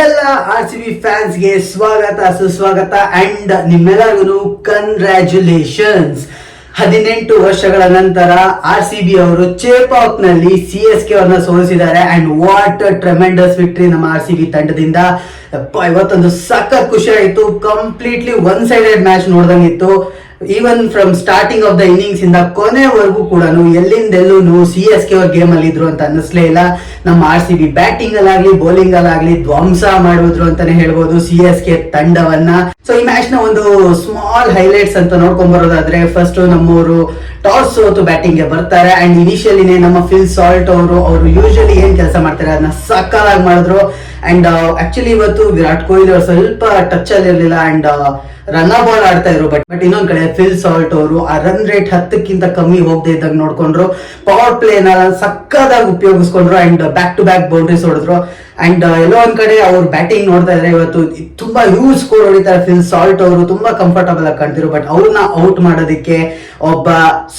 ಎಲ್ಲ R C B ಫ್ಯಾನ್ಸ್ಗೆ ಸ್ವಾಗತ, ಸುಸ್ವಾಗತ ಅಂಡ್ ನಿಮ್ಮೆಲ್ಲರಿಗೂ ಕಂಗ್ರ್ಯಾಚುಲೇಷನ್ಸ್ ಹದಿನೆಂಟು ವರ್ಷಗಳ ನಂತರ ಆರ್ ಸಿ ಬಿ ಅವರು ಚೇಪಾಕ್ನಲ್ಲಿ ಸಿ ಎಸ್ ಕೆ ಅವರನ್ನ ಸೋಲಿಸಿದ್ದಾರೆ ಅಂಡ್ ವಾಟ್ ಟ್ರೆಮೆಂಡಸ್ ವಿಕ್ಟ್ರಿ ನಮ್ಮ ಆರ್ ಸಿ ಬಿ ತಂಡದಿಂದ. ಇವತ್ತೊಂದು ಸಖತ್ ಖುಷಿ ಆಯಿತು. Completely one sided match ನೋಡ್ದಂಗಿತ್ತು even from starting of the innings ಇಂದ ಕೊನೆವರೆಗೂ ಕೂಡ ಎಲ್ಲಿಂದೆಲ್ಲೂ ಸಿ ಎಸ್ ಕೆ ಅವ್ರ ಗೇಮ್ ಅಲ್ಲಿ ಇದ್ರು ಅಂತ ಅನ್ನಿಸ್ಲೇ ಇಲ್ಲ. ನಮ್ಮ ಆರ್ ಸಿ ಬಿ ಬ್ಯಾಟಿಂಗ್ ಅಲ್ಲಾಗ್ಲಿ ಬೌಲಿಂಗ್ ಅಲ್ಲಾಗ್ಲಿ ಧ್ವಂಸ ಮಾಡಿದ್ರು ಅಂತಾನೆ ಹೇಳ್ಬೋದು ಸಿ ಎಸ್ ಕೆ ತಂಡವನ್ನ. ಸೊ ಈ ಮ್ಯಾಚ್ನ ಒಂದು ಸ್ಮಾಲ್ ಹೈಲೈಟ್ಸ್ ಅಂತ ನೋಡ್ಕೊಂಡ್ ಬರೋದಾದ್ರೆ ಫಸ್ಟ್ ನಮ್ಮವರು ಟಾಸ್ ಸೋತು ಬ್ಯಾಟಿಂಗ್ಗೆ ಬರ್ತಾರೆ. ಅಂಡ್ ಇನಿಷಿಯಲಿನೇ ನಮ್ಮ ಫಿಲ್ ಸಾಲ್ಟ್ ಅವರು ಅವರು ಯೂಶಲಿ ಏನ್ ಕೆಲಸ ಮಾಡ್ತಾರೆ ಅದನ್ನ ಸಕ್ಕಲಾಗಿ ಮಾಡಿದ್ರು. ಅಂಡ್ ಆಕ್ಚುಲಿ ಇವತ್ತು ವಿರಾಟ್ ಕೊಹ್ಲಿ ಅವರು ಸ್ವಲ್ಪ ಟಚ್ ಅಲ್ಲಿ ಇರಲಿಲ್ಲ ಅಂಡ್ ರನ್ ಬಾಲ್ ಆಡ್ತಾ ಇದ್ರು ಬಟ್ ಬಟ್ ಇನ್ನೊಂದ್ ಕಡೆ ಫಿಲ್ ಸಾಲ್ಟ್ ಅವರು ಆ ರನ್ ರೇಟ್ ಹತ್ತಕ್ಕಿಂತ ಕಮ್ಮಿ ಹೋಗದೆ ಇದ್ದಾಗ ನೋಡ್ಕೊಂಡ್ರು. ಪವರ್ ಪ್ಲೇನ ಸಕ್ಕದಾಗಿ ಉಪಯೋಗಿಸ್ಕೊಂಡ್ರು and back to back boundaries ಹೊಡೆದ್ರು. ಅಂಡ್ ಎಲ್ಲೋ ಒಂದ್ ಕಡೆ ಅವ್ರು ಬ್ಯಾಟಿಂಗ್ ನೋಡ್ತಾ ಇದ್ರೆ, ಇವತ್ತು ತುಂಬಾ ಯೂಸ್ ಸ್ಕೋರ್ ಹೊಡಿತಾರೆ ಫಿಲ್ ಸಾಲ್ಟ್ ಅವರು, ತುಂಬಾ ಕಂಫರ್ಟಬಲ್ ಆಗಿ ಕಾಣ್ತಿರು ಬಟ್ ಅವ್ರನ್ನ ಔಟ್ ಮಾಡೋದಕ್ಕೆ ಒಬ್ಬ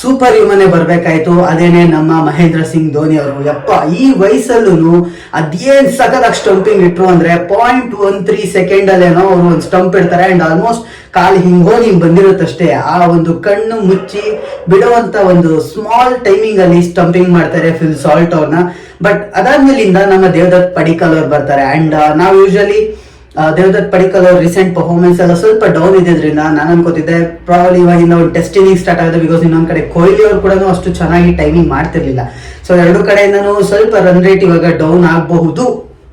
ಸೂಪರ್ ಹ್ಯೂಮನ್ ಬರ್ಬೇಕಾಯ್ತು. ಅದೇನೆ ನಮ್ಮ ಮಹೇಂದ್ರ ಸಿಂಗ್ ಧೋನಿ ಅವರು. ಯಪ್ಪ, ಈ ವಯಸ್ಸಲ್ಲೂ ಅದೇನ್ ಸಖತ್ ಸ್ಟಂಪಿಂಗ್ ಇಟ್ರು ಅಂದ್ರೆ ಪಾಯಿಂಟ್ ಒನ್ ತ್ರೀ ಸೆಕೆಂಡ್ ಅಲ್ಲೇನೋ ಅವ್ರು ಒಂದು ಸ್ಟಂಪ್ ಇಡ್ತಾರೆ ಅಂಡ್ ಆಲ್ಮೋಸ್ಟ್ ಕಾಲು ಹಿಂಗೋಗಿ ಹಿಂಗ್ ಬಂದಿರುತ್ತಷ್ಟೇ. ಆ ಒಂದು ಕಣ್ಣು ಮುಚ್ಚಿ ಬಿಡುವಂತ ಒಂದು ಸ್ಮಾಲ್ ಟೈಮಿಂಗ್ ಅಲ್ಲಿ ಸ್ಟಂಪಿಂಗ್ ಮಾಡ್ತಾರೆ ಫಿಲ್ ಸಾಲ್ಟ್ ಅವ್ರನ್ನ ಬಟ್ ಅದಾದ್ಮೇಲಿಂದ ನಮ್ಮ ದೇವದತ್ ಪಡಿಕಲ್ ಅವ್ರು ಬರ್ತಾರೆ ಅಂಡ್ ನಾವು ಯೂಶಲಿ ದೇವದತ್ ಪಡಿಕಲ್ ಅವ್ರ ರೀಸೆಂಟ್ ಪರ್ಫಾರ್ಮೆನ್ಸ್ ಎಲ್ಲ ಸ್ವಲ್ಪ ಡೌನ್ ಇದ್ದಿದ್ರಿಂದ ನಾನು ಅನ್ಕೋತಿದ್ದೆ ಪ್ರಾಬಲಿ ಇವಾಗಿಂದ ಒಂದು ಟೆಸ್ಟಿನಿಂಗ್ ಸ್ಟಾರ್ಟ್ ಆಗಿದೆ ಬಿಕಾಸ್ ಇನ್ನೊಂದ್ ಕಡೆ ಕೊಹ್ಲಿ ಅವ್ರು ಕೂಡ ಅಷ್ಟು ಚೆನ್ನಾಗಿ ಟೈಮಿಂಗ್ ಮಾಡ್ತಿರ್ಲಿಲ್ಲ. ಸೊ ಎರಡು ಕಡೆಯಿಂದನೂ ಸ್ವಲ್ಪ ರನ್ ರೇಟ್ ಇವಾಗ ಡೌನ್ ಆಗಬಹುದು.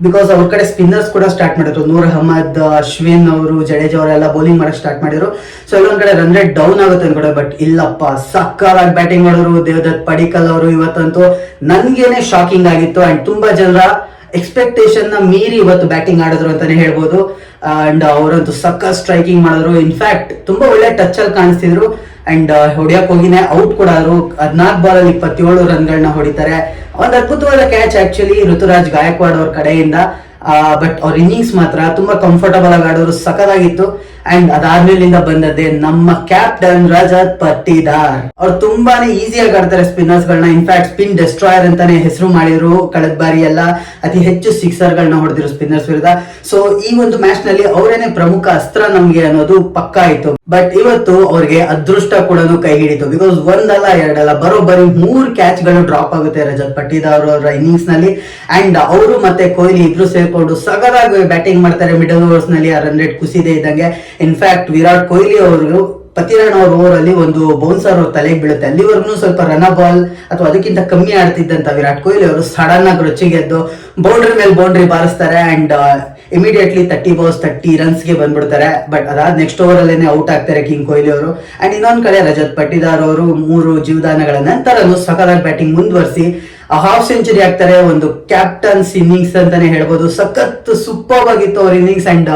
ಬಿಕಾಸ್ ಅವ್ರ ಕಡೆ ಸ್ಪಿನ್ನರ್ಸ್ ಕೂಡ ಸ್ಟಾರ್ಟ್ ಮಾಡಿದ್ರು. ನೂರ್ ಅಹಮದ್, ಅಶ್ವಿನ್ ಅವರು, ಜಡೇಜ್ ಅವರೆಲ್ಲ ಬೌಲಿಂಗ್ ಮಾಡಕ್ ಸ್ಟಾರ್ಟ್ ಮಾಡಿದ್ರು. ಸೊ ಎಲ್ಲೊಂದ್ ಕಡೆ ರನ್ ರೇಟ್ ಡೌನ್ ಆಗುತ್ತೆ ಅನ್ಕೊಂಡೆ ಬಟ್ ಇಲ್ಲಪ್ಪ ಸಕ್ಕರಾಗಿ ಬ್ಯಾಟಿಂಗ್ ಮಾಡೋರು, ದೇವದತ್ ಪಡಿಕಲ್ ಅವರು ಇವತ್ತಂತೂ ನನ್ಗೇನೆ ಶಾಕಿಂಗ್ ಆಗಿತ್ತು. ಅಂಡ್ ತುಂಬಾ ಜನರ ಎಕ್ಸ್ಪೆಕ್ಟೇಷನ್ನ ಮೀರಿ ಇವತ್ತು ಬ್ಯಾಟಿಂಗ್ ಆಡಿದ್ರು ಅಂತಾನೆ ಹೇಳ್ಬೋದು. ಅಂಡ್ ಅವರಂತೂ ಸಕ್ಕ ಸ್ಟ್ರೈಕಿಂಗ್ ಮಾಡಿದ್ರು. ಇನ್ಫ್ಯಾಕ್ಟ್ ತುಂಬಾ ಒಳ್ಳೆ ಟಚ್ ಅಲ್ಲಿ ಕಾಣಿಸ್ತಿದ್ರು. ಅಂಡ್ ಹೊಡಿಯಕ್ ಹೋಗಿನೇ ಔಟ್ ಕೂಡ ಅವರು. ಹದಿನಾಲ್ಕು ಬಾಲ್ ಅಲ್ಲಿ ಇಪ್ಪತ್ತೇಳು ರನ್ಗಳನ್ನ ಹೊಡಿತಾರೆ. ಒಂದು ಅದ್ಭುತವಾದ ಕ್ಯಾಚ್ ಆಕ್ಚುಲಿ ಋತುರಾಜ್ ಗಾಯಕ್ವಾಡ್ ಅವ್ರ ಕಡೆಯಿಂದ. ಬಟ್ ಅವ್ರ ಇನ್ನಿಂಗ್ಸ್ ಮಾತ್ರ ತುಂಬಾ ಕಂಫರ್ಟಬಲ್ ಆಗಿ ಆಡೋರು ಸಖತ್ತಾಗಿತ್ತು. ಅಂಡ್ ಅದಾದ್ಮೇಲಿಂದ ಬಂದದ್ದೇ ನಮ್ಮ ಕ್ಯಾಪ್ಟನ್ ರಜತ್ ಪಟ್ಟಿದಾರ್. ಅವ್ರು ತುಂಬಾನೇ ಈಸಿಯಾಗಿ ಆಡ್ತಾರೆ ಸ್ಪಿನ್ನರ್ಸ್ ಗಳನ್ನ ಇನ್ಫ್ಯಾಕ್ಟ್ ಸ್ಪಿನ್ ಡೆಸ್ಟ್ರಾಯರ್ ಅಂತಾನೆ ಹೆಸರು ಮಾಡಿದ್ರು ಕಳೆದ ಬಾರಿ ಎಲ್ಲ ಅತಿ ಹೆಚ್ಚು ಸಿಕ್ಸರ್ ಗಳನ್ನ ಹೊಡೆದಿರೋ ಸ್ಪಿನ್ನರ್ಸ್ ವಿರುದ್ಧ. ಸೊ ಈ ಒಂದು ಮ್ಯಾಚ್ನಲ್ಲಿ ಅವರೇನೆ ಪ್ರಮುಖ ಅಸ್ತ್ರ ನಮ್ಗೆ ಅನ್ನೋದು ಪಕ್ಕ ಆಯ್ತು. ಬಟ್ ಇವತ್ತು ಅವ್ರಿಗೆ ಅದೃಷ್ಟ ಕೂಡ ಕೈ ಹಿಡಿತು. ಬಿಕಾಸ್ ಒಂದಲ್ಲ, ಎರಡಲ್ಲ, ಬರೋಬ್ಬರಿ ಮೂರ್ ಕ್ಯಾಚ್ಗಳು ಡ್ರಾಪ್ ಆಗುತ್ತೆ ರಜತ್ ಪಟ್ಟಿದಾರ್ ಅವರ ಇನ್ನಿಂಗ್ಸ್ನಲ್ಲಿ. ಅಂಡ್ ಅವರು ಮತ್ತೆ ಕೊಹ್ಲಿ ಇಬ್ರು ಸೇರ್ಕೊಂಡು ಸಗದಾಗಿ ಬ್ಯಾಟಿಂಗ್ ಮಾಡ್ತಾರೆ ಮಿಡಲ್ ಓವರ್ಸ್ನಲ್ಲಿ. ರನ್ ರೇಟ್ ಕುಸಿದೇ ಇದ್ದಂಗೆ. ಇನ್ಫ್ಯಾಕ್ಟ್ ವಿರಾಟ್ ಕೊಹ್ಲಿ ಅವರು, ಪತಿರಾಣ್ ಅವರ ಓವರ್ ಅಲ್ಲಿ ಒಂದು ಬೌನ್ಸರ್ ಅವ್ರ ತಲೆಗೆ ಬೀಳುತ್ತೆ. ಅಲ್ಲಿವರೆಗೂ ಸ್ವಲ್ಪ ರನ್ ಬಾಲ್ ಅಥವಾ ಅದಕ್ಕಿಂತ ಕಮ್ಮಿ ಆಡ್ತಿದ್ದಂತ ವಿರಾಟ್ ಕೊಹ್ಲಿ ಅವರು ಸಡನ್ ಆಗಿ ರೊಚ್ಚಿಗೆದ್ದು ಬೌಂಡ್ರಿ ಮೇಲೆ boundary ಬಾರಿಸ್ತಾರೆ and immediately thirty balls thirty ರನ್ಸ್ಗೆ ಬಂದ್ಬಿಡ್ತಾರೆ. ಬಟ್ ಅದಾದ ನೆಕ್ಸ್ಟ್ ಓವರ್ ಅಲ್ಲೇನೆ ಔಟ್ ಆಗ್ತಾರೆ ಕಿಂಗ್ ಕೊಹ್ಲಿ ಅವರು. ಅಂಡ್ ಇನ್ನೊಂದ್ ಕಡೆ ರಜತ್ ಪಟ್ಟಿದಾರ್ ಅವರು ಮೂರು ಜೀವದಾನಗಳ ನಂತರನು ಸಕಲಾಗಿ ಬ್ಯಾಟಿಂಗ್ ಮುಂದುವರಿಸಿ ಹಾಫ್ ಸೆಂಚುರಿ ಆಗ್ತಾರೆ. ಒಂದು ಕ್ಯಾಪ್ಟನ್ಸ್ ಇನ್ನಿಂಗ್ಸ್ ಅಂತಾನೆ ಹೇಳ್ಬೋದು. ಸಖತ್ ಸೂಪರ್ ಆಗಿತ್ತು ಅವ್ರ ಇನ್ನಿಂಗ್ಸ್ ಅಂಡ್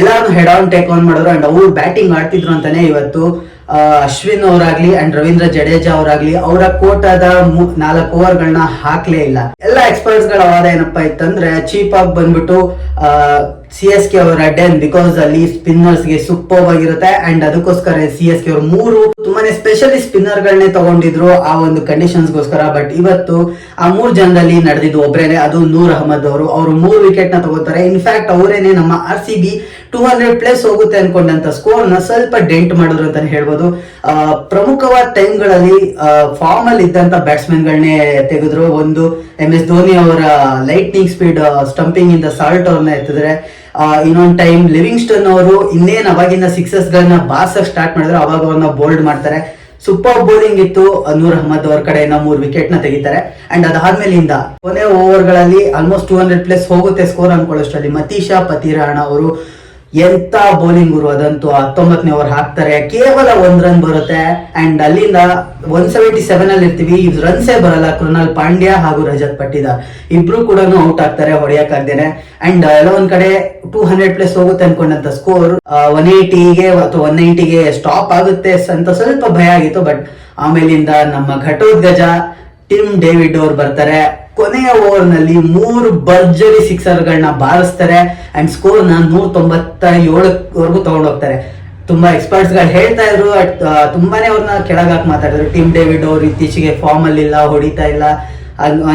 ಎಲ್ಲಾರು ಹೆಡ್ ಆನ್ ಟೇಕ್ ಆನ್ ಮಾಡಿದ್ರು. ಅಂಡ್ ಅವ್ರು ಬ್ಯಾಟಿಂಗ್ ಆಡ್ತಿದ್ರು ಅಂತಾನೆ ಇವತ್ತು. ಅಶ್ವಿನ್ ಅವರಾಗ್ಲಿ ಅಂಡ್ ರವೀಂದ್ರ ಜಡೇಜಾ ಅವರಾಗ್ಲಿ, ಅವರ ಕೋಟಾದ ನಾಲ್ಕು ಓವರ್ ಗಳನ್ನ ಹಾಕ್ಲೇ ಇಲ್ಲ. ಎಲ್ಲ ಎಕ್ಸ್ಪರ್ಟ್ಸ್ಗಳ ವಾದ ಏನಪ್ಪಾ ಇತ್ತಂದ್ರೆ ಚೀಪ್ ಆಗಿ ಬಂದ್ಬಿಟ್ಟು ಸಿ ಎಸ್ ಕೆ ಅವರ ಡೆನ್ ಬಿಕಾಸ್ ಅಲ್ಲಿ ಸ್ಪಿನ್ನರ್ಸ್ಗೆ ಸೂಪರ್ ಆಗಿರುತ್ತೆ ಅಂಡ್ ಅದಕ್ಕೋಸ್ಕರ ಸಿ ಎಸ್ ಕೆ ಅವರು ಮೂರು ತುಂಬಾನೇ ಸ್ಪೆಷಲಿ ಸ್ಪಿನ್ನರ್ ಗಳನ್ನೇ ತಗೊಂಡಿದ್ರು ಆ ಒಂದು ಕಂಡೀಷನ್ಸ್ ಗೋಸ್ಕರ ಬಟ್ ಇವತ್ತು ಆ ಮೂರು ಜನದಲ್ಲಿ ನಡೆದಿದ್ದು ಒಬ್ಬರೇನೆ ಅದು ನೂರ್ ಅಹಮದ್ ಅವರು. ಅವರು ಮೂರು ವಿಕೆಟ್ನ ತಗೋತಾರೆ ಇನ್ಫ್ಯಾಕ್ಟ್ ಅವರೇನೆ ನಮ್ಮ R C B two hundred plus ಹೋಗುತ್ತೆ ಅನ್ಕೊಂಡಂತ ಸ್ಕೋರ್ನ ಸ್ವಲ್ಪ ಡೆಂಟ್ ಮಾಡಿದ್ರು ಅಂತಾನೆ ಹೇಳ್ಬೋದು. ಪ್ರಮುಖವಾದ ಟೈಮ್ಗಳಲ್ಲಿ ಫಾರ್ಮ್ ಅಲ್ಲಿ ಇದ್ದಂತ ಬ್ಯಾಟ್ಸ್ಮನ್ ಗಳನ್ನೇ ತೆಗೆದ್ರು. ಒಂದು ಎಂ ಎಸ್ ಧೋನಿ ಅವರ ಲೈಟ್ನಿಂಗ್ ಸ್ಪೀಡ್ ಸ್ಟಂಪಿಂಗ್ ಇಂದ ಸಾಲ್ಟ್ ಅವ್ರನ್ನ ಎತ್ತಿದ್ರೆ ಇನ್ನೊಂದು ಟೈಮ್ ಲಿವಿಂಗ್ಸ್ಟನ್ ಅವರು ಇನ್ನೇನು ಅವಾಗಿಂದ ಸಿಕ್ಸಸ್ ಗಳನ್ನ ಬಾರ್ಸಕ್ ಸ್ಟಾರ್ಟ್ ಮಾಡಿದ್ರು ಅವಾಗ ಅವ್ರನ್ನ ಬೋಲ್ಡ್ ಮಾಡ್ತಾರೆ. ಸೂಪರ್ ಬೌಲಿಂಗ್ ಇತ್ತು. ನೂರ್ ಅಹಮದ್ ಅವ್ರ ಕಡೆಯಿಂದ ಮೂರು ವಿಕೆಟ್ನ ತೆಗಿತಾರೆ. ಅಂಡ್ ಅದಾದ್ಮೇಲಿಂದ ಕೊನೆ ಓವರ್ಗಳಲ್ಲಿ ಆಲ್ಮೋಸ್ಟ್ ಟೂ ಹಂಡ್ರೆಡ್ ಪ್ಲಸ್ ಹೋಗುತ್ತೆ ಸ್ಕೋರ್ ಅನ್ಕೊಳ್ಳೋಷ್ಟರಲ್ಲಿ ಮತೀಶಾ ಪತಿರಾಣ ಅವರು. ಎಂತ ಬೌಲಿಂಗ್ ಗುರು ಅದಂತೂ ಹತ್ತೊಂಬತ್ತನೇ ಓವರ್ ಹಾಕ್ತಾರೆ. ಕೇವಲ ಒಂದ್ ರನ್ ಬರುತ್ತೆ. ಅಂಡ್ ಅಲ್ಲಿಂದ ಒನ್ ಸೆವೆಂಟಿ ಸೆವೆನ್ ಅಲ್ಲಿ ಇರ್ತೀವಿ. ರನ್ಸೇ ಬರಲ್ಲ. ಕೃಣಾಲ್ ಪಾಂಡ್ಯ ಹಾಗೂ ರಜತ್ ಪಟ್ಟಿದ ಇಬ್ರು ಕೂಡ ಔಟ್ ಆಗ್ತಾರೆ ಹೊಡೆಯಕ್ಕಾಗ್ದೇನೆ. ಅಂಡ್ ಎಲ್ಲ ಒಂದ್ ಕಡೆ ಟೂ ಹಂಡ್ರೆಡ್ ಪ್ಲಸ್ ಹೋಗುತ್ತೆ ಅನ್ಕೊಂಡಂತ ಸ್ಕೋರ್ ಒನ್ ಏಯ್ಟಿಗೆ ಅಥವಾ ಒನ್ ನೈಂಟಿಗೆ ಸ್ಟಾಪ್ ಆಗುತ್ತೆ ಅಂತ ಸ್ವಲ್ಪ ಭಯ ಆಗಿತ್ತು. ಬಟ್ ಆಮೇಲಿಂದ ನಮ್ಮ ಘಟೋದ್ಗಜ ಟಿಮ್ ಡೇವಿಡ್ ಅವರು ಬರ್ತಾರೆ. ಕೊನೆಯ ಓವರ್ನಲ್ಲಿ ಮೂರು ಭರ್ಜರಿ ಸಿಕ್ಸರ್ ಗಳನ್ನ ಬಾರಿಸ್ತಾರೆ. ಅಂಡ್ ಸ್ಕೋರ್ನ ನೂರ ತೊಂಬತ್ತ ಏಳವರೆಗೂ ತಗೊಂಡೋಗ್ತಾರೆ. ತುಂಬಾ ಎಕ್ಸ್ಪರ್ಟ್ಸ್ಗಳು ಹೇಳ್ತಾ ಇದ್ರು ತುಂಬಾನೇ ಅವ್ರನ್ನ ಕೆಳಗಾಕ್ ಮಾತಾಡಿದ್ರು. ಟಿಮ್ ಡೇವಿಡ್ ಅವ್ರು ಇತ್ತೀಚೆಗೆ ಫಾರ್ಮ್ ಅಲ್ಲಿ ಇಲ್ಲ ಹೊಡಿತಾ ಇಲ್ಲ.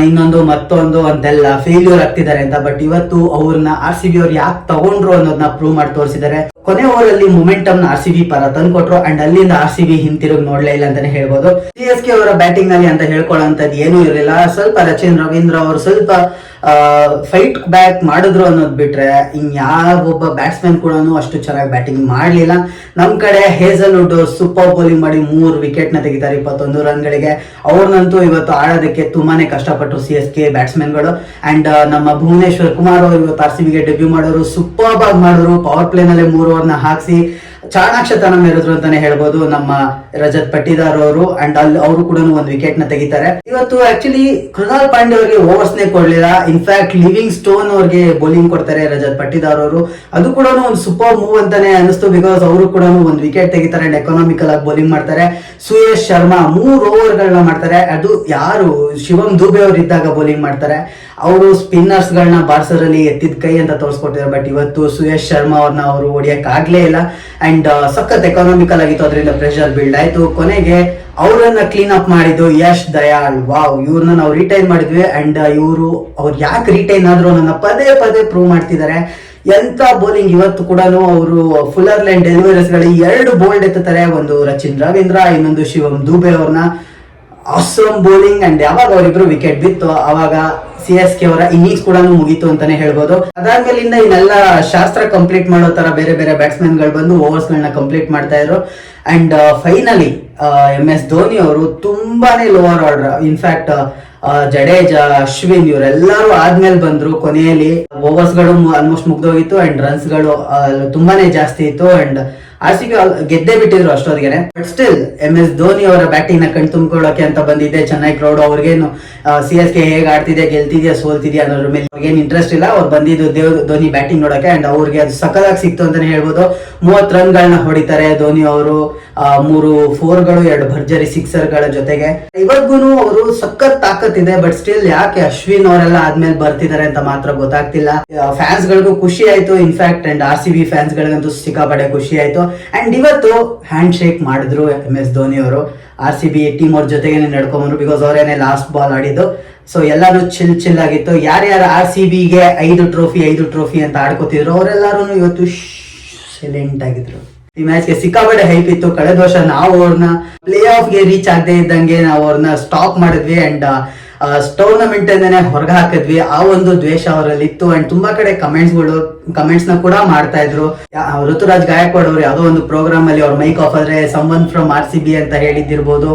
ಇನ್ನೊಂದು ಮತ್ತೊಂದು ಒಂದೆಲ್ಲ ಫೇಲ್ಯೂರ್ ಆಗ್ತಿದ್ದಾರೆ ಅಂತ ಬಟ್ ಇವತ್ತು ಅವ್ರನ್ನ ಆರ್ ಸಿ ಬಿ ಅವ್ರು ಯಾಕೆ ತಗೊಂಡ್ರು ಅನ್ನೋದನ್ನ ಪ್ರೂವ್ ಮಾಡಿ ತೋರಿಸಿದ್ದಾರೆ. ಕೊನೆ ಓವರಲ್ಲಿ ಮೊಮೆಂಟಮ್ನ ಆರ್ ಸಿ ಬಿ ಪರ ತಂದ್ಕೊಟ್ರು ಅಂಡ್ ಅಲ್ಲಿಂದ ಆರ್ ಸಿ ಬಿ ಹಿಂತಿರುಗಿ ನೋಡ್ಲೇ ಇಲ್ಲ ಅಂತಾನೆ ಹೇಳ್ಬೋದು. ಸಿ ಎಸ್ ಕೆ ಅವರ ಬ್ಯಾಟಿಂಗ್ನಲ್ಲಿ ಅಂತ ಹೇಳ್ಕೊಳ್ಳೋಂಥದ್ದು ಏನೂ ಇರಲಿಲ್ಲ. ಸ್ವಲ್ಪ ರಚಿನ್ ರವೀಂದ್ರ ಅವರು ಸ್ವಲ್ಪ ಫೈಟ್ ಬ್ಯಾಕ್ ಮಾಡಿದ್ರು ಅನ್ನೋದು ಬಿಟ್ರೆ ಒಬ್ಬ ಬ್ಯಾಟ್ಸ್ಮನ್ ಕೂಡ ಅಷ್ಟು ಚೆನ್ನಾಗಿ ಬ್ಯಾಟಿಂಗ್ ಮಾಡಲಿಲ್ಲ. ನಮ್ಮ ಕಡೆ ಹೇಸಲ್ವುಡ್ ಸೂಪರ್ ಬೌಲಿಂಗ್ ಮಾಡಿ ಮೂರು ವಿಕೆಟ್ನ ತೆಗಿತಾರೆ ಇಪ್ಪತ್ತೊಂದು ರನ್ಗಳಿಗೆ. ಅವ್ರನ್ನಂತೂ ಇವತ್ತು ಆಡೋದಕ್ಕೆ ತುಂಬಾನೇ ಕಷ್ಟಪಟ್ಟರು ಸಿ ಎಸ್ ಕೆ ಬ್ಯಾಟ್ಸ್ಮನ್ಗಳು ಅಂಡ್ ನಮ್ಮ ಭುವನೇಶ್ವರ್ ಕುಮಾರ್ ಅವರು ಇವತ್ತು ಆರ್ ಸಿ ಡೆಬ್ಯೂ ಮಾಡೋರು ಸೂಪರ್ ಆಗಿ ಮಾಡಿದ್ರು. ಪವರ್ ಪ್ಲೇನಲ್ಲೇ ಮೂರು ಓವರ್ನ ಹಾಕಿಸಿ. ಚಾಣಾಕ್ಷತನ ಮೆರೆದ್ರು ಅಂತಾನೆ ಹೇಳ್ಬೋದು ನಮ್ಮ ರಜತ್ ಪಟ್ಟಿದಾರ್ ಅವರು ಅಂಡ್ ಅಲ್ಲಿ ಅವರು ಕೂಡ ಒಂದು ವಿಕೆಟ್ನ ತೆಗಿತಾರೆ. ಇವತ್ತು ಆಕ್ಚುಲಿ ಕೃಣಾಲ್ ಪಾಂಡೆ ಅವರಿಗೆ ಓವರ್ಸ್ ನೇ ಕೊಡ್ಲಿಲ್ಲ. ಇನ್ಫ್ಯಾಕ್ಟ್ ಲಿವಿಂಗ್ ಸ್ಟೋನ್ ಅವ್ರಿಗೆ ಬೌಲಿಂಗ್ ಕೊಡ್ತಾರೆ ರಜತ್ ಪಟ್ಟಿದಾರ್ ಅವರು. ಅದು ಕೂಡ ಒಂದು ಸೂಪರ್ ಮೂವ್ ಅಂತಾನೆ ಅನಿಸ್ತು ಬಿಕಾಸ್ ಅವರು ಕೂಡ ಒಂದು ವಿಕೆಟ್ ತೆಗಿತಾರೆ ಅಂಡ್ ಎಕನಾಮಿಕಲ್ ಆಗಿ ಬೌಲಿಂಗ್ ಮಾಡ್ತಾರೆ. ಸುಯೇಶ್ ಶರ್ಮಾ ಮೂರು ಓವರ್ ಗಳನ್ನ ಮಾಡ್ತಾರೆ. ಅದು ಯಾರು? ಶಿವಮ್ ದುಬೆ ಅವರು ಇದ್ದಾಗ ಬೌಲಿಂಗ್ ಮಾಡ್ತಾರೆ. ಅವರು ಸ್ಪಿನ್ನರ್ಸ್ ಗಳನ್ನ ಬಾರ್ಸರಲ್ಲಿ ಎತ್ತಿದ ಕೈ ಅಂತ ತೋರಿಸ್ಕೊಟ್ಟಿದ್ದಾರೆ ಬಟ್ ಇವತ್ತು ಸುಯೇಶ್ ಶರ್ಮಾ ಅವ್ರನ್ನ ಅವರು ಹೊಡಿಯಕ್ ಆಗ್ಲೇ ಇಲ್ಲ. ಸಖತ್ ಎಕನಾಮಿಕಲ್ ಆಗಿತ್ತು, ಅದರಿಂದ ಪ್ರೆಷರ್ ಬಿಲ್ಡ್ ಆಯ್ತು. ಕೊನೆಗೆ ಅವರನ್ನ ಕ್ಲೀನ್ ಅಪ್ ಮಾಡಿದ್ದು ಯಶ್ ದಯಾಳ್. ವಾವ್ ಇವ್ರನ್ನ ನಾವು ರಿಟೈನ್ ಮಾಡಿದ್ವಿ. ಅಂಡ್ ಇವರು, ಅವ್ರು ಯಾಕೆ ರಿಟೈನ್ ಆದ್ರು ನನ್ನ ಪದೇ ಪದೇ ಪ್ರೂವ್ ಮಾಡ್ತಿದ್ದಾರೆ ಎಂತ ಬೌಲಿಂಗ್ ಇವತ್ತು ಕೂಡ ಅವರು ಫುಲ್ಲರ್ ಲೈನ್ ಡೆಲಿವರೀಸ್ ಗಳಿಗೆ ಎರಡು ಬೋಲ್ಡ್ ಎತ್ತುತ್ತಾರೆ. ಒಂದು ರಚಿನ್ ರವೀಂದ್ರ, ಇನ್ನೊಂದು ಶಿವಂ ದುಬೆ ಅವ್ರನ್ನ. ಆಸಮ್ ಬೌಲಿಂಗ್ ಅಂಡ್ ಯಾವಾಗ ಅವರಿಬ್ರು ವಿಕೆಟ್ ಬಿತ್ತು, ಅವಾಗ ಸಿ ಎಸ್ ಕೆ ಅವರ ಇನ್ನಿಂಗ್ಸ್ ಕೂಡ ಮುಗೀತು ಅಂತಾನೆ ಹೇಳ್ಬೋದು. ಅದಾದ್ಮೇಲಿಂದ ಇನ್ನೆಲ್ಲ ಶಾಸ್ತ್ರ ಕಂಪ್ಲೀಟ್ ಮಾಡೋ ತರ ಬೇರೆ ಬೇರೆ ಬ್ಯಾಟ್ಸ್ಮನ್ಗಳು ಬಂದು ಓವರ್ಸ್ ಗಳನ್ನ ಕಂಪ್ಲೀಟ್ ಮಾಡ್ತಾ ಇದ್ರು. And finally M S Dhoni ಅವರು ತುಂಬಾನೇ lower order in fact Jadeja Ashwin ಇವರೆಲ್ಲರೂ ಆದ್ಮೇಲೆ ಬಂದ್ರು ಕೊನೆಯಲ್ಲಿ. ಓವರ್ಸ್ಗಳು ಆಲ್ಮೋಸ್ಟ್ ಮುಗ್ದೋಗಿತ್ತು ಅಂಡ್ ರನ್ಸ್ಗಳು ತುಂಬಾನೇ ಜಾಸ್ತಿ ಇತ್ತು. ಅಂಡ್ ಆರ್ ಸಿ ಗೆದ್ದೇ ಬಿಟ್ಟಿದ್ರು ಅಷ್ಟೊತ್ತಿಗೆ but still M S Dhoni ಅವರ ಬ್ಯಾಟಿಂಗ್ನ ಕಣ್ ತುಂಬಿಕೊಳ್ಳೋಕೆ ಅಂತ ಬಂದಿದ್ದೆ. ಚೆನ್ನೈ ಕ್ರೌಡ್ ಅವ್ರಿಗೇನು ಸಿ ಎಸ್ ಕೆ ಹೇಗೆ ಆಡ್ತಿದೆ ಗೆಲ್ತಿದ್ಯಾ, ಸೋಲ್ತಿದ್ಯಾ ಅನ್ನೋದ್ರ ಮೇಲೆ ಅವ್ರಿಗೇನು ಇಂಟ್ರೆಸ್ಟ್ ಇಲ್ಲ. ಅವ್ರು ಬಂದಿದ್ದು ದೇವ್ ಧೋನಿ ಬ್ಯಾಟಿಂಗ್ ನೋಡೋಕೆ ಅಂಡ್ ಅವ್ರಿಗೆ ಅದು ಸಕಲಾಗಿ ಸಿಕ್ತು ಅಂತಾನೆ ಹೇಳ್ಬೋದು. ರನ್ ಗಳನ್ನ ಹೊಡಿತಾರೆ ಧೋನಿ ಅವರು. ಮೂರು ಫೋರ್ಗಳು, ಎರಡು ಭರ್ಜರಿ ಸಿಕ್ಸರ್ಗಳ ಜೊತೆಗೆ. ಇವತ್ತಿಗೂ ಅವರು ಸಖತ್ ತಾಕತ್ ಇದೆ ಬಟ್ ಸ್ಟಿಲ್ ಯಾಕೆ ಅಶ್ವಿನ್ ಅವರೆಲ್ಲ ಆದ್ಮೇಲೆ ಬರ್ತಿದ್ದಾರೆ ಅಂತ ಮಾತ್ರ ಗೊತ್ತಾಗ್ತಿಲ್ಲ. ಫ್ಯಾನ್ಸ್ ಗಳಿಗೂ ಖುಷಿ ಆಯ್ತು. In fact and R C B fans ಗಳಿಗಂತೂ ಸಿಕ್ಕಾಪಟ್ಟೆ ಖುಷಿ ಆಯ್ತು. ಅಂಡ್ ಇವತ್ತು ಹ್ಯಾಂಡ್ ಶೇಕ್ ಮಾಡಿದ್ರು ಎಂ ಎಸ್ ಧೋನಿ ಅವರು. ಆರ್ ಸಿ ಬಿ ಟೀಮ್ ಅವ್ರ ಜೊತೆಗೇನೆ ನಡ್ಕೊಂಬಂದ್ರು ಬಿಕಾಸ್ ಅವರೇನೆ ಲಾಸ್ಟ್ ಬಾಲ್ ಆಡಿದ್ದು. ಸೊ ಎಲ್ಲಾನು ಚಿಲ್ ಚಿಲ್ ಆಗಿತ್ತು. ಯಾರ್ಯಾರು ಆರ್ ಸಿ ಬಿಗೆ ಐದು ಟ್ರೋಫಿ ಐದು ಟ್ರೋಫಿ ಅಂತ ಆಡ್ಕೋತಿದ್ರು ಅವರೆಲ್ಲರೂ ಇವತ್ತು ಸೈಲೆಂಟ್ ಆಗಿದ್ರು. ಈ ಮ್ಯಾಚ್ಗೆ ಸಿಕ್ಕಾಪಟ್ಟೆ ಹೈಪ್ ಇತ್ತು. ಕಳೆದ ವರ್ಷ ನಾವು ಅವ್ರನ್ನ ಪ್ಲೇ ಆಫ್ಗೆ ರೀಚ್ ಆಗದೆ ಇದ್ದಂಗೆ ನಾವು ಅವ್ರನ್ನ ಸ್ಟಾಪ್ ಮಾಡಿದ್ವಿ. ಅಂಡ್ ಟೂರ್ನಮೆಂಟ್ ಇಂದನೇ ಹೊರಗೆ ಹಾಕಿದ್ವಿ ಆ ಒಂದು ದ್ವೇಷ ಅವರಲ್ಲಿ ಇತ್ತು. ಅಂಡ್ ತುಂಬಾ ಕಡೆ ಕಮೆಂಟ್ಸ್ಗಳು ಕಮೆಂಟ್ಸ್ನ ಕೂಡ ಮಾಡ್ತಾ ಇದ್ರು. ಋತುರಾಜ್ ಗಾಯಕ್ವಾಡ್ ಅವರು ಯಾವುದೋ ಒಂದು ಪ್ರೋಗ್ರಾಮ್ ಅಲ್ಲಿ ಅವ್ರ ಮೈಕ್ ಆಫ್ ಆದ್ರೆ ಸಂಬಂಧ್ ಫ್ರಮ್ ಆರ್ ಸಿ ಬಿ ಅಂತ ಹೇಳಿದ್ದಿರ್ಬೋದು.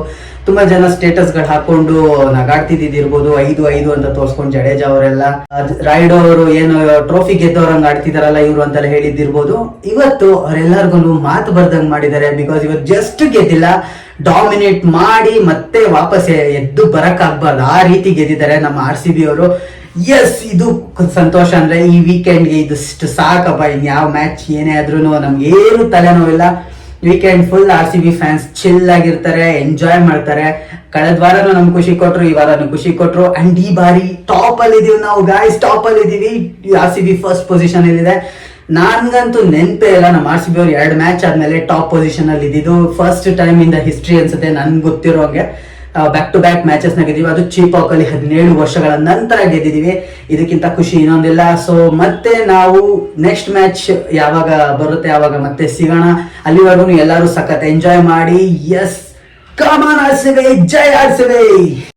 ತುಂಬಾ ಜನ ಸ್ಟೇಟಸ್ಗಳು ಹಾಕೊಂಡು ನಗಾಡ್ತಿದ್ದಿರ್ಬೋದು. ಐದು ಐದು ಅಂತ ತೋರ್ಸ್ಕೊಂಡು ಜಡೇಜಾ ಅವರೆಲ್ಲ. ರಾಯ್ಡ್ ಅವರು ಏನು ಟ್ರೋಫಿ ಗೆದ್ದವ್ರಂಗ್ ಆಡ್ತಿದಾರಲ್ಲ ಇವರು ಅಂತೆಲ್ಲ ಹೇಳಿದ್ದಿರ್ಬೋದು. ಇವತ್ತು ಅವರೆಲ್ಲರಿಗೂ ಮಾತು ಬರ್ದಂಗ್ ಮಾಡಿದ್ದಾರೆ. ಬಿಕಾಸ್ ಇವತ್ತು ಜಸ್ಟ್ ಗೆದ್ದಿಲ್ಲ. ಡಾಮಿನೇಟ್ ಮಾಡಿ ಮತ್ತೆ ವಾಪಸ್ ಎದ್ದು ಬರಕ್ ಆಗ್ಬಾರ್ದು ಆ ರೀತಿ ಗೆದ್ದಿದ್ದಾರೆ ನಮ್ಮ ಆರ್ ಸಿ ಬಿ ಅವರು. ಎಸ್ ಇದು ಸಂತೋಷ ಅಂದ್ರೆ ಈ ವೀಕೆಂಡ್ಗೆ ಇದಿಷ್ಟು ಸಾಕಪ್ಪ. ಯಾವ ಮ್ಯಾಚ್ ಏನೇ ಆದ್ರೂ ನಮ್ಗೆ ಏನು ತಲೆನೋವಿಲ್ಲ. Weekend full R C B fans chill ಆಗಿರ್ತಾರೆ ಎಂಜಾಯ್ ಮಾಡ್ತಾರೆ. ಕಳೆದ ವಾರನೂ ನಮ್ಗೆ ಖುಷಿ ಕೊಟ್ರು, ಈ ವಾರನೂ ಖುಷಿ ಕೊಟ್ರು. ಅಂಡ್ ಈ ಬಾರಿ ಟಾಪ್ ಅಲ್ಲಿ ಇದೀವಿ ನಾವು ಗಾಯ್ಸ್ ಟಾಪ್ ಅಲ್ಲಿ ಇದೀವಿ R C B first position ಇದೆ ನನ್ಗಂತೂ ನೆನಪೇ ಇಲ್ಲ. ನಮ್ಮ ಆರ್ ಸಿ ಬಿ ಅವ್ರು ಎರಡು ಮ್ಯಾಚ್ ಆದ್ಮೇಲೆ ಟಾಪ್ ಪೊಸಿಷನ್ ಅಲ್ಲಿ ಇದ್ದಿದ್ದು. ಫಸ್ಟ್ ಟೈಮ್ ಇಂದ ಹಿಸ್ಟ್ರಿ ಅನ್ಸುತ್ತೆ ನನ್ಗೆ ಗೊತ್ತಿರೋ ಹಾಗೆ. ಬ್ಯಾಕ್ ಟು ಬ್ಯಾಕ್ ಮ್ಯಾಚಸ್ ಗೆದ್ದೀವಿ ಅದು ಚೀಪ್ ಅಲ್ಲಿ ಹದಿನೇಳು ವರ್ಷಗಳ ನಂತರ ಗೆದ್ದಿದೀವಿ ಇದಕ್ಕಿಂತ ಖುಷಿ ಇನ್ನೊಂದಿಲ್ಲ. ಸೊ ಮತ್ತೆ ನಾವು ನೆಕ್ಸ್ಟ್ ಮ್ಯಾಚ್ ಯಾವಾಗ ಬರುತ್ತೆ, ಯಾವಾಗ ಮತ್ತೆ ಸಿಗೋಣ? ಅಲ್ಲಿವರೆಗೂ ಎಲ್ಲರೂ ಸಖತ್ ಎಂಜಾಯ್ ಮಾಡಿ. ಎಸ್ ಕಮಾನ್ ಆರ್ಸಿವೆ ಜೈ ಆಡ್ಸಿವೆ